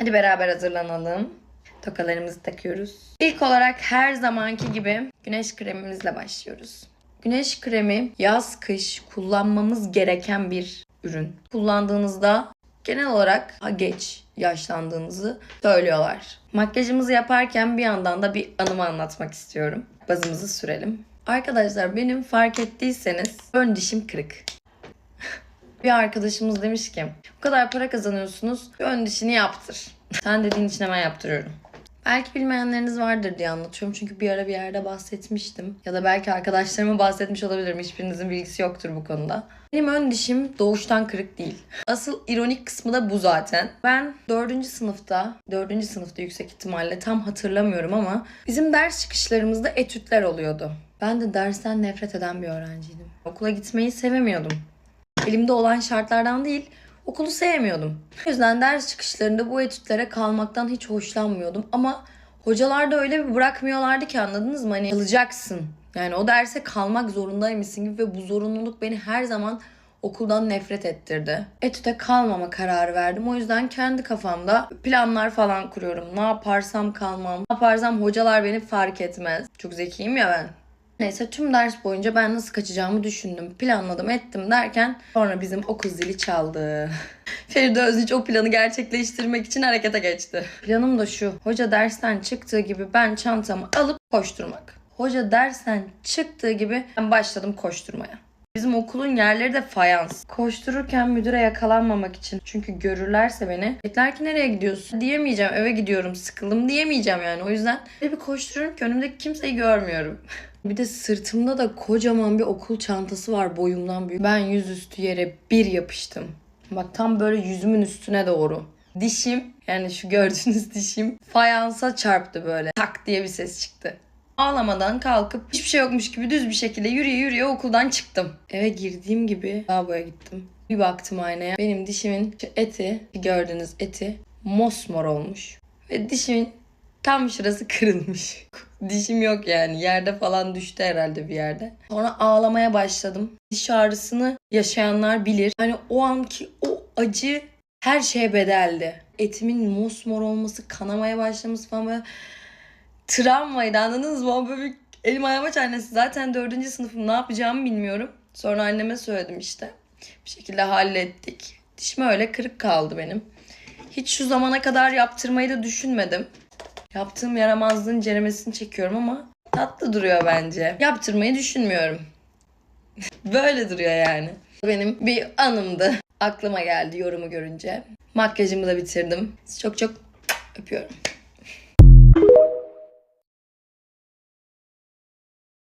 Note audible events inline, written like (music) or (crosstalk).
Hadi beraber hazırlanalım. Tokalarımızı takıyoruz. İlk olarak her zamanki gibi güneş kremimizle başlıyoruz. Güneş kremi yaz kış kullanmamız gereken bir ürün. Kullandığınızda genel olarak daha geç yaşlandığınızı söylüyorlar. Makyajımızı yaparken bir yandan da bir anımı anlatmak istiyorum. Bazımızı sürelim. Arkadaşlar benim fark ettiyseniz ön dişim kırık. Bir arkadaşımız demiş ki bu kadar para kazanıyorsunuz ön dişini yaptır. Sen dediğin için hemen yaptırıyorum. Belki bilmeyenleriniz vardır diye anlatıyorum. Çünkü bir ara bir yerde bahsetmiştim. Ya da belki arkadaşlarıma bahsetmiş olabilirim. Hiçbirinizin bilgisi yoktur bu konuda. Benim ön dişim doğuştan kırık değil. Asıl ironik kısmı da bu zaten. Ben 4. sınıfta, 4. sınıfta yüksek ihtimalle tam hatırlamıyorum ama bizim ders çıkışlarımızda etütler oluyordu. Ben de dersten nefret eden bir öğrenciydim. Okula gitmeyi sevemiyordum. Elimde olan şartlardan değil, okulu sevmiyordum. O yüzden ders çıkışlarında bu etütlere kalmaktan hiç hoşlanmıyordum. Ama hocalar da öyle bir bırakmıyorlardı ki anladınız mı? Hani kalacaksın. Yani o derse kalmak zorundaymışsın gibi ve bu zorunluluk beni her zaman okuldan nefret ettirdi. Etüte kalmama kararı verdim. O yüzden kendi kafamda planlar falan kuruyorum. Ne yaparsam kalmam. Ne yaparsam hocalar beni fark etmez. Çok zekiyim ya ben. Neyse tüm ders boyunca ben nasıl kaçacağımı düşündüm. Planladım ettim derken sonra bizim okul zili çaldı. (laughs) Feride Özniç o planı gerçekleştirmek için harekete geçti. Planım da şu. Hoca dersten çıktığı gibi ben çantamı alıp koşturmak. Hoca dersten çıktığı gibi ben başladım koşturmaya. Bizim okulun yerleri de fayans. Koştururken müdüre yakalanmamak için. Çünkü görürlerse beni. Bekler ki nereye gidiyorsun? Diyemeyeceğim eve gidiyorum sıkıldım diyemeyeceğim yani. O yüzden bir koşturuyorum ki önümdeki kimseyi görmüyorum. (laughs) Bir de sırtımda da kocaman bir okul çantası var boyumdan büyük. Ben yüzüstü yere bir yapıştım. Bak tam böyle yüzümün üstüne doğru. Dişim yani şu gördüğünüz (laughs) dişim fayansa çarptı böyle. Tak diye bir ses çıktı. Ağlamadan kalkıp hiçbir şey yokmuş gibi düz bir şekilde yürüye yürüye okuldan çıktım. Eve girdiğim gibi lavaboya gittim. Bir baktım aynaya. Benim dişimin şu eti, gördüğünüz eti mosmor olmuş. Ve dişimin tam şurası kırılmış. (laughs) Dişim yok yani. Yerde falan düştü herhalde bir yerde. Sonra ağlamaya başladım. Diş ağrısını yaşayanlar bilir. Hani o anki o acı her şeye bedeldi. Etimin mosmor olması, kanamaya başlaması falan böyle travmaydı anladınız mı? Böyle bir elim ayağıma çarnesi. Zaten dördüncü sınıfım ne yapacağımı bilmiyorum. Sonra anneme söyledim işte. Bir şekilde hallettik. Dişim öyle kırık kaldı benim. Hiç şu zamana kadar yaptırmayı da düşünmedim. Yaptığım yaramazlığın ceremesini çekiyorum ama tatlı duruyor bence. Yaptırmayı düşünmüyorum. (laughs) Böyle duruyor yani. Benim bir anımdı. Aklıma geldi yorumu görünce. Makyajımı da bitirdim. Sizi çok çok öpüyorum.